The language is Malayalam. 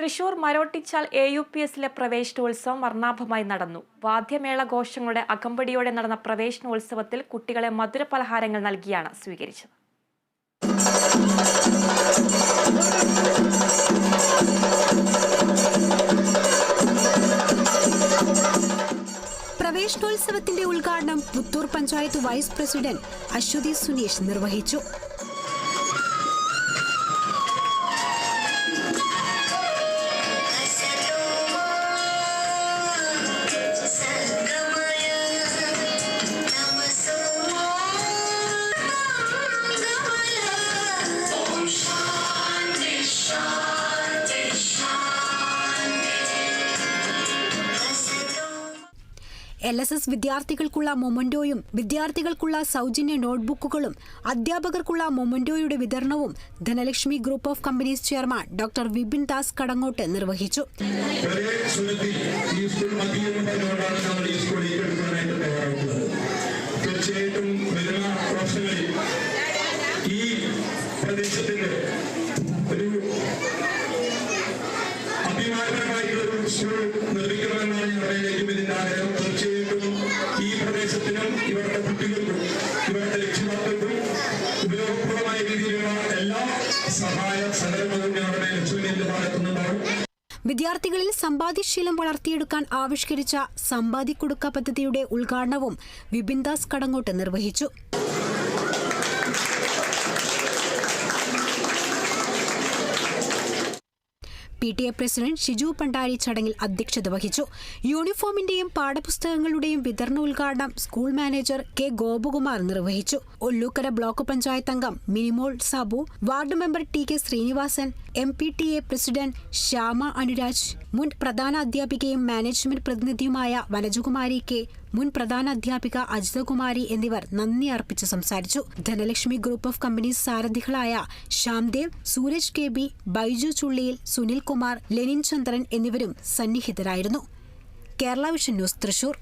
Thrissur Marottichal A U P എസിലെ പ്രവേശനോത്സവം വർണാഭമായി നടന്നു. വാദ്യമേള ഘോഷങ്ങളുടെ അകമ്പടിയോടെ നടന്ന പ്രവേശനോത്സവത്തിൽ കുട്ടികളെ മധുരപലഹാരങ്ങൾ നൽകിയാണ് സ്വീകരിച്ചത്. പ്രവേശനോത്സവത്തിന്റെ ഉദ്ഘാടനം പുത്തൂർ പഞ്ചായത്ത് വൈസ് പ്രസിഡന്റ് അശ്വതി സുനീഷ് നിർവഹിച്ചു. എൽ എസ് എസ് വിദ്യാർത്ഥികൾക്കുള്ള മൊമൻഡോയും വിദ്യാർത്ഥികൾക്കുള്ള സൗജന്യ നോട്ട്ബുക്കുകളും അധ്യാപകർക്കുള്ള മൊമൻഡോയുടെ വിതരണവും Dhanalakshmi group of companies chairman doctor Vipin Das Kadangot നിർവഹിച്ചു. തീർച്ചയായിട്ടും വരുന്ന വർഷങ്ങളിൽ ഈ പ്രദേശത്തിന്റെ നിർമ്മിക്കണമെന്നാണ് ഞങ്ങളുടെ ഏറ്റവും ഇതിന്റെ ആഗ്രഹം. ഇവിടുത്തെ കുട്ടികൾക്കും ഇവിടുത്തെ രക്ഷിതാക്കൾക്കും ഉപയോഗപ്രദമായ രീതിയിലുള്ള എല്ലാ സഹായ ലക്ഷ്മിന്റെ വിദ്യാർത്ഥികളിൽ സമ്പാദ്യശീലം വളർത്തിയെടുക്കാൻ ആവിഷ്കരിച്ച സമ്പാദിക്കൊടുക്ക പദ്ധതിയുടെ ഉദ്ഘാടനവും വിബിൻദാസ് കടങ്ങോട്ട് നിർവഹിച്ചു. P T A president Shiju Pandari ചടങ്ങിൽ അധ്യക്ഷത വഹിച്ചു. യൂണിഫോമിന്റെയും പാഠപുസ്തകങ്ങളുടെയും വിതരണ ഉദ്ഘാടനം സ്കൂൾ മാനേജർ കെ ഗോപകുമാർ നിർവഹിച്ചു. ഒല്ലൂക്കര ബ്ലോക്ക് പഞ്ചായത്ത് അംഗം Minimol Sabu ward member T K Sreenivasan M P T A president Shyama Anuraj മുൻ പ്രധാന അധ്യാപികയും മാനേജ്മെന്റ് പ്രതിനിധിയുമായ വനജകുമാരി കെ മുൻ പ്രധാന അധ്യാപിക അജിതകുമാരി എന്നിവർ നന്ദി അർപ്പിച്ച് സംസാരിച്ചു. ധനലക്ഷ്മി ഗ്രൂപ്പ് ഓഫ് കമ്പനീസ് സാരഥികളായ Shyamdev Sooraj K B Baiju Chulliyil Sunil Kumar Lenin Chandran എന്നിവരും സന്നിഹിതരായിരുന്നു. Kerala vision news Thrissur.